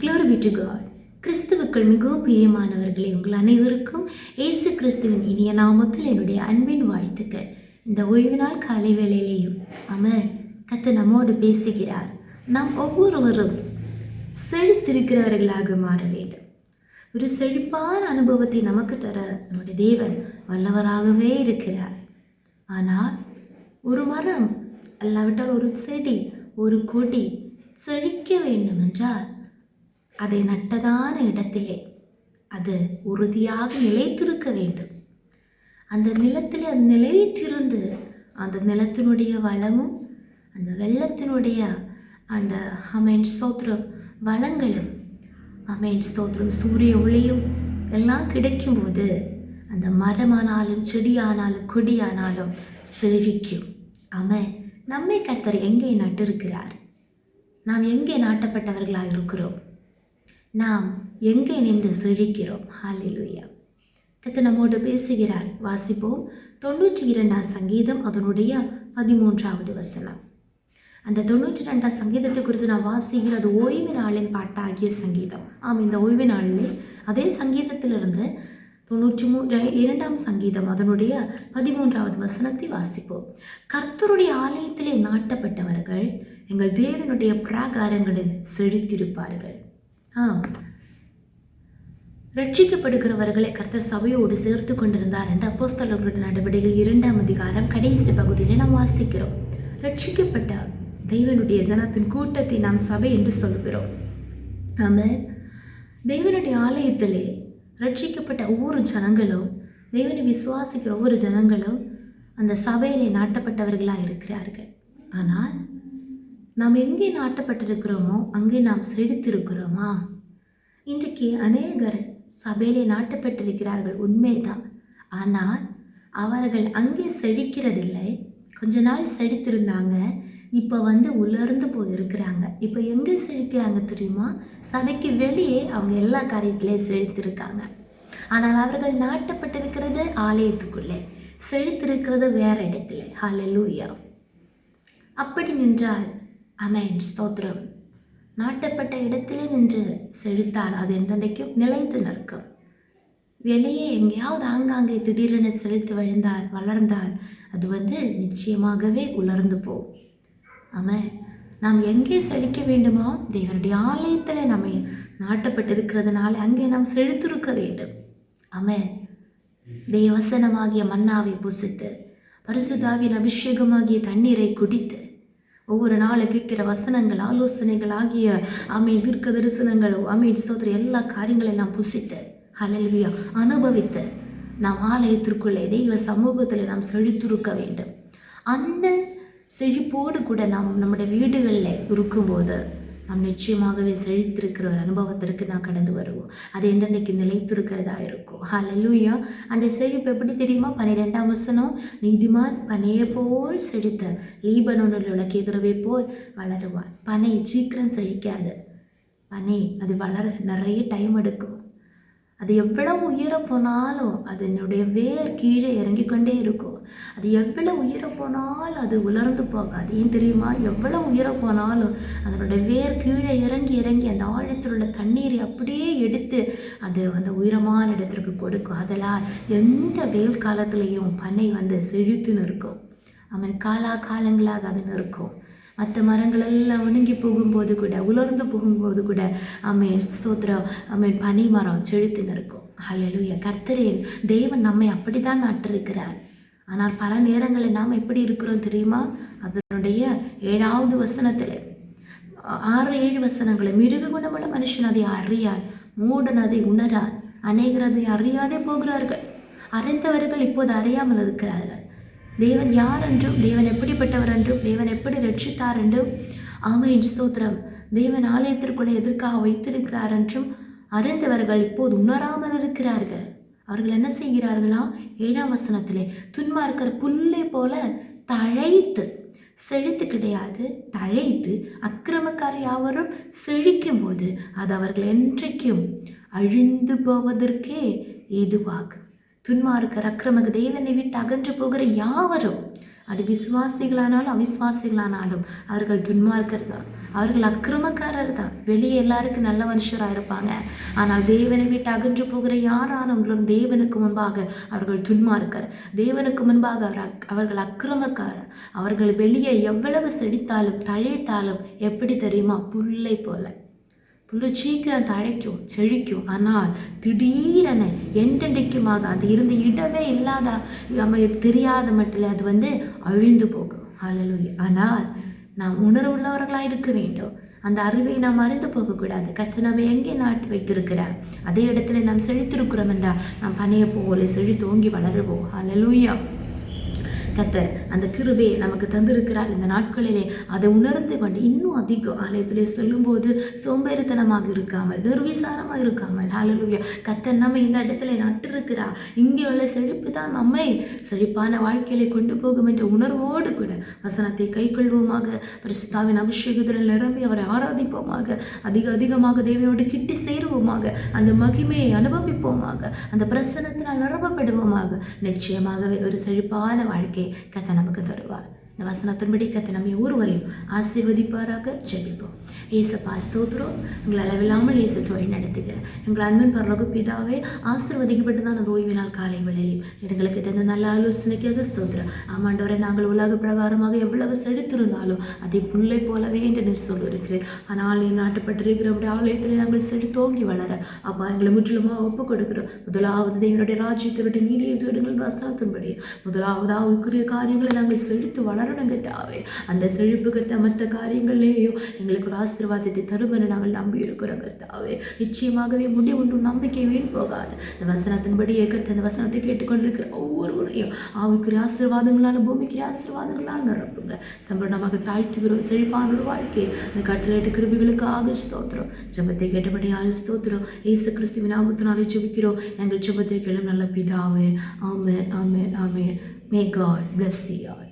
Glory be to God. மிகவும் பிரியமானவர்களே உங்கள் அனைவருக்கும் இயேசு கிறிஸ்துவின் இனிய நாமத்தில் என்னுடைய அன்பின் வாழ்த்துக்கள். இந்த ஓய்வு நாள் காலை வேளையிலேயும் அமர் கத்து நம்மோடு பேசுகிறார். நாம் ஒவ்வொருவரும் செழித்திருக்கிறவர்களாக மாற வேண்டும். ஒரு செழிப்பான அனுபவத்தை நமக்கு தர நம்முடைய தேவன் வல்லவராகவே இருக்கிறார். ஆனால் ஒரு மரம் அல்லாவிட்டால் ஒரு செடி ஒரு கொடி செழிக்க வேண்டும் என்றால் அதை நட்டதான இடத்திலே அது உறுதியாக நிலைத்திருக்க வேண்டும். அந்த நிலத்தில் அது நிலைத்திருந்து அந்த நிலத்தினுடைய வளமும் அந்த வெள்ளத்தினுடைய அந்த அமேன் ஸ்தோத்திரம் வளங்களும் அமேன் ஸ்தோத்திரம் சூரிய ஒளியும் எல்லாம் கிடைக்கும்போது அந்த மரமானாலும் செடியானாலும் கொடியானாலும் செழிக்கும். அவன் நம்மை கர்த்தர் எங்கே நட்டிருக்கிறார்? நாம் எங்கே நாட்டப்பட்டவர்களாக இருக்கிறோம் நாம் எங்கே நின்று செழிக்கிறோம்? ஹாலிலுயா கத்து நம்மோடு பேசுகிறார். வாசிப்போம். தொண்ணூற்றி இரண்டாம் சங்கீதம் அதனுடைய பதிமூன்றாவது வசனம். அந்த தொண்ணூற்றி ரெண்டாம் சங்கீதத்தை குறித்து நான் வாசிக்கிறது ஓய்வு நாளின் பாட்டாகிய சங்கீதம். ஆம் இந்த ஓய்வு நாளில் அதே சங்கீதத்திலிருந்து தொண்ணூற்றி மூ இரண்டாம் சங்கீதம் அதனுடைய பதிமூன்றாவது வசனத்தை வாசிப்போம். கர்த்தருடைய ஆலயத்திலே நாட்டப்பட்டவர்கள் எங்கள் தேவனுடைய பிராகாரங்களில் செழித்திருப்பார்கள். ரட்சிக்கப்படுகிறவர்களை கர்த்தர் சபையோடு சேர்த்து கொண்டிருந்தார் என்று அப்போஸ்தலர்களுடைய நடவடிக்கைகள் இரண்டாம் அதிகாரம் கடைசி பகுதியில் நாம் வாசிக்கிறோம். ரட்சிக்கப்பட்ட தெய்வனுடைய ஜனத்தின் கூட்டத்தை நாம் சபை என்று சொல்கிறோம். ஆமென். தெய்வனுடைய ஆலயத்திலே ரட்சிக்கப்பட்ட ஒவ்வொரு ஜனங்களும் தெய்வனை விசுவாசிக்கிற ஒவ்வொரு ஜனங்களும் அந்த சபையிலே நாட்டப்பட்டவர்களாக இருக்கிறார்கள் ஆனால் நாம் எங்கே நாட்டப்பட்டிருக்கிறோமோ அங்கே நாம் செழித்திருக்கிறோமா இன்றைக்கு அநேகர் சபையிலே நாட்டப்பட்டிருக்கிறார்கள் உண்மைதான். ஆனால் அவர்கள் அங்கே செழிக்கிறதில்லை. கொஞ்ச நாள் செழித்திருந்தாங்க இப்போ வந்து உலர்ந்து போயிருக்கிறாங்க. இப்போ எங்கே செழிக்கிறாங்க தெரியுமா? சபைக்கு வெளியே அவங்க எல்லா காரியத்திலையும் செழித்திருக்காங்க. ஆனால் அவர்கள் நாட்டப்பட்டிருக்கிறது ஆலயத்துக்குள்ளே செழித்திருக்கிறது வேற இடத்துல. ஹalleluya. அப்படி நின்றால் அமேன் ஸ்தோத்ரம் நாட்டப்பட்ட இடத்திலே நின்று செழித்தால் அது என்றைக்கும் நிலைத்து நிற்கும். வெளியே எங்கேயாவது ஆங்காங்கே திடீரென செழித்து வழிந்தால் வளர்ந்தால் அது வந்து நிச்சயமாகவே உலர்ந்து போகும் ஆமாம் நாம் எங்கே செழிக்க வேண்டுமோ தேவனுடைய ஆலயத்தில் நம்மை நாட்டப்பட்டிருக்கிறதுனால அங்கே நாம் செழித்திருக்க வேண்டும். ஆமாம் தேவசனமாகிய மன்னாவை புசித்து பரிசுதாவின் அபிஷேகமாகிய தண்ணீரை குடித்து ஒவ்வொரு நாளும் கேட்கிற வசனங்கள் ஆலோசனைகள் ஆகிய அமை தீர்க்க தரிசனங்கள் அமை சோதர எல்லா காரியங்களையும் நான் புசித்து அலல்வியா அனுபவித்து நாம் ஆலயத்திற்குள்ளே தெய்வ சமூகத்தில் நாம் செழித்துருக்க வேண்டும். அந்த செழிப்போடு கூட நாம் நம்முடைய வீடுகளில் இருக்கும்போது நாம் நிச்சயமாகவே செழித்திருக்கிற ஒரு அனுபவத்திற்கு நாம் கடந்து வருவோம். அது என்றைக்கு நிலைத்திருக்கிறதா இருக்கும். ஹலலூயா அந்த செழிப்பு எப்படி தெரியுமா? பன்னிரெண்டாம் வசனம் நீதிமான் பனையை போல் செழித்த லீபனோனில் உள்ள கேதுருவை போல் வளருவான். பனை சீக்கிரம் செழிக்காது. பனை அது வளர நிறைய டைம் எடுக்கும். அது எவ்வளவு உயர போனாலும் அதனுடைய வேர் கீழே இறங்கி கொண்டே இருக்கும். அது எவ்வளவு உயர போனாலும் அது உலர்ந்து போகாது. ஏன் தெரியுமா? எவ்வளவு உயர போனாலும் அதனுடைய வேர் கீழே இறங்கி இறங்கி அந்த ஆழத்தில் உள்ள தண்ணீரை அப்படியே எடுத்து அது அந்த உயரமான இடத்திற்கு கொடுக்கும். அதெல்லாம் எந்த வெயில் காலத்துலேயும் பனை வந்து செழித்துன்னு இருக்கும். அவன் காலா காலங்களாக அது நிற்கும். மற்ற மரங்களெல்லாம் ஒணுங்கி உணங்கி போகும்போது கூட உலர்ந்து போகும்போது கூட அம்மே ஸ்தோத்திரம் அம்மே பனை மரம் செழித்து நிற்கும் ஹalleluya. கர்த்தரேன் தேவன் நம்மை அப்படித்தான் நட்டிருக்கிறார் ஆனால் பல நேரங்களில் நாம் எப்படி இருக்கிறோம் தெரியுமா? அதனுடைய ஏழாவது வசனத்தில். ஆறு ஏழு வசனங்களை மிருக குணமுள்ள மனுஷன் அதை அறியார் மூடன் அதை உணரார். அநேகர் அதை அறியாதே போகிறார்கள். அறிந்தவர்கள் இப்போது அறியாமல் இருக்கிறார்கள். தேவன் யார் என்றும் தேவன் எப்படிப்பட்டவர் என்றும் தேவன் எப்படி ரட்சித்தார் என்றும் ஆமையின் ஸ்தோத்திரம். தேவன் ஆலயத்திற்குள்ளே எதற்காக வைத்திருக்கிறார் என்றும் அறிந்தவர்கள் இப்போது உணராமல் இருக்கிறார்கள். அவர்கள் என்ன செய்கிறார்களா? ஏழாம் வசனத்திலே துன்மார்க்கர் புல்லை போல தழைத்து செழித்து கிடையாது. தழைத்து அக்கிரமக்கார் யாவரும் செழிக்கும் போது அது அவர்கள் என்றைக்கும் அழிந்து போவதற்கே ஏதுவாகும். துன்மார்க்கர் அக்கிரமக தேவனை விட்டு அகன்று போகிற யாவரும் அது விசுவாசிகளானாலும் அவிசுவாசிகளானாலும் அவர்கள் துன்மார்க்கர் தான். அவர்கள் அக்கிரமக்காரர் தான். வெளியே எல்லாருக்கும் நல்ல மனுஷராக இருப்பாங்க. ஆனால் தேவனை விட்டு அகன்று போகிற யாரானவர்களும் தேவனுக்கு முன்பாக அவர்கள் துன்மார்க்கர். தேவனுக்கு முன்பாக அவர் அக்- அவர்கள் அக்கிரமக்காரர். அவர்கள் வெளியே எவ்வளவு செடித்தாலும் தழைத்தாலும் எப்படி தெரியுமா? புல்லை போல. புல்லு சீக்கிரம் தழைக்கும் செழிக்கும். ஆனால் திடீரென என்றென்றைக்குமாக அது இருந்த இடமே இல்லாத நம்ம தெரியாத மட்டும் அது வந்து அழிந்து போகும். ஹalleluya. ஆனால் நாம் உணர்வுள்ளவர்களாக இருக்க வேண்டும். அந்த அறிவை நாம் அறிந்து போகக்கூடாது. கற்று நம்ம எங்கே நாட்டு வைத்திருக்கிறார்? அதே இடத்துல நாம் செழித்திருக்கிறோம் என்றால் நாம் பனைய போல செழித்தோங்கி வளருவோம். ஹalleluya கத்தர் அந்த கிருபையை நமக்கு தந்திருக்கிறார். இந்த நாட்களிலே அதை உணர்ந்து கொண்டு இன்னும் அதிகம் ஆலயத்திலே சொல்லும்போது சோம்பேறித்தனமாக இருக்காமல் நிர்விசாரமாக இருக்காமல். ஹalleluya கத்தர் நம்ம இந்த இடத்துல நட்டிருக்கிறார். இங்கே உள்ள செழிப்பு தான் நம்மை செழிப்பான வாழ்க்கையிலே கொண்டு போகும் என்ற உணர்வோடு கூட வசனத்தை கைக்கொள்வோமாக. பரிசுத்தாவின் அபிஷேகத்தில் நிரம்பி அவரை ஆராதிப்போமாக. அதிக அதிகமாக தேவையோடு கிட்டி சேருவோமாக. அந்த மகிமையை அனுபவிப்போமாக. அந்த பிரசனத்தினால் நிரம்பப்படுவோமாக நிச்சயமாகவே ஒரு செழிப்பான வாழ்க்கை கத்த நமக்கு தருவார் இந்த வசனத்தின்படி கத்தை நம்ம ஒருவரையும் ஆசீர்வதிப்பாராக ஜெபிப்போம். ஏசப்பா ஸ்தோத்திரம். எங்களை அளவில்லாமல் இயேசு தொழில் நடத்துகிறேன். எங்கள் அன்பின் பரலோக பிதாவே ஆசீர்வதிக்கப்பட்டு தான் அந்த ஓய்வு நாள் காலை வேளையிலும். எங்களுக்கு தந்த நல்ல ஆலோசனைக்காக ஸ்தோத்திரம். ஆமாண்டவரை நாங்கள் உலக பிரகாரமாக எவ்வளவு செழித்திருந்தாலும் அதை புல்லை போலவே என்று நீர் சொல்லியிருக்கிறேன் ஆனால் நீ நாட்டுப்பட்டிருக்கிற அப்படி ஆலயத்தில் நாங்கள் செழித்தோங்கி வளர அப்பா எங்களை முற்றிலுமாக ஒப்புக் கொடுக்கிறோம் முதலாவது தேவனுடைய ராஜ்யத்தினுடைய விட்டு நீதியை தேடுங்கள் வசனத்தின்படி முதலாவதாக உக்குரிய காரியங்களை நாங்கள் செழித்து தருணங்க தாவே அந்த செழிப்பு கருத்த மற்ற காரியங்களையும் எங்களுக்கு ஒரு ஆசீர்வாதத்தை தருவனை நாங்கள் நம்பி இருக்கிறோம் கர்த்தாவே. நிச்சயமாகவே முடிவுண்டு நம்பிக்கை வீண் போகாது. இந்த வசனத்தின்படியே கருத்து அந்த வசனத்தை கேட்டுக்கொண்டிருக்கிற ஒவ்வொருவரையும் ஆவிக்குரிய ஆசீர்வாதங்களான பூமிக்குரிய ஆசீர்வாதங்களால் நிரப்புங்க. சம்பளமாக தாழ்த்துகிறோம் செழிப்பான ஒரு வாழ்க்கை. இந்த கட்டளையிட்ட கிருபிகளுக்காக ஸ்தோத்திரம். ஜெபத்தை கேட்டபடியால் ஸ்தோத்திரம். இயேசு கிறிஸ்துவின் நாமத்தினாலே ஜபிக்கிறோம். எங்கள் ஜபத்தை கேளும் நல்ல பிதாவே. Amen amen amen. May God bless you all